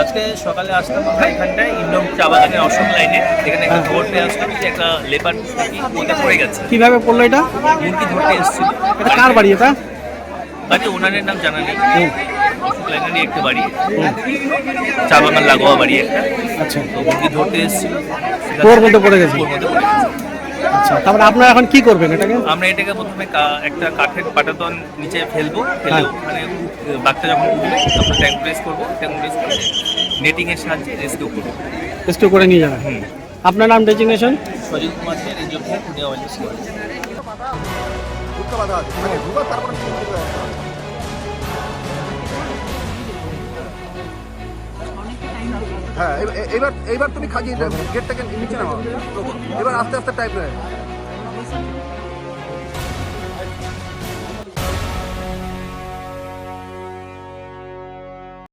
আজকে সকালে আসলাম আমরা এখানটায় ইন্ডোম চা বাগানের অশোক লাইনে এখানে একটা খবর পেয়ে আসলাম যে একটা লেপার মুরগি মধ্যে পড়ে গেছে। কীভাবে পড়ল এটা? মুরগি ধরতে এসেছিল। এটা কার বাড়ি এটা? বাড়ি ওনারের নাম জানা নেই। অশোক একটা বাড়ি। চা বাগান লাগোয়া বাড়ি একটা। আচ্ছা। তো মুরগি ধরতে এসেছিল। কুয়োর মধ্যে পড়ে গেছে। কুয়োর মধ্যে পড়ে গেছে। আচ্ছা তারপরে আপনারা এখন কি করবেন এটাকে? আমরা এটাকে প্রথমে কা- একটা কাঠের পাটাতন নিচে ফেলব ফেলে হ্যাঁ। ওখানে বাচ্চা যখন উঠবে তখন ট্যাঙ্ক প্রেস করব ট্যাঙ্ক প্রেস করে নেটিং এর সাহায্যে রেস্কিউ করব। রেস্কিউ করে নিয়ে যাবেন। আপনার নাম ডেজিগনেশন সজিত কুমার সেন এই জন্য পুনিয়া ওয়েলনেস হ্যাঁ এবার- এবার তুমি দেবে গেটটাকে নিচে নামা এবার আস্তে আস্তে টাইপ রয়ে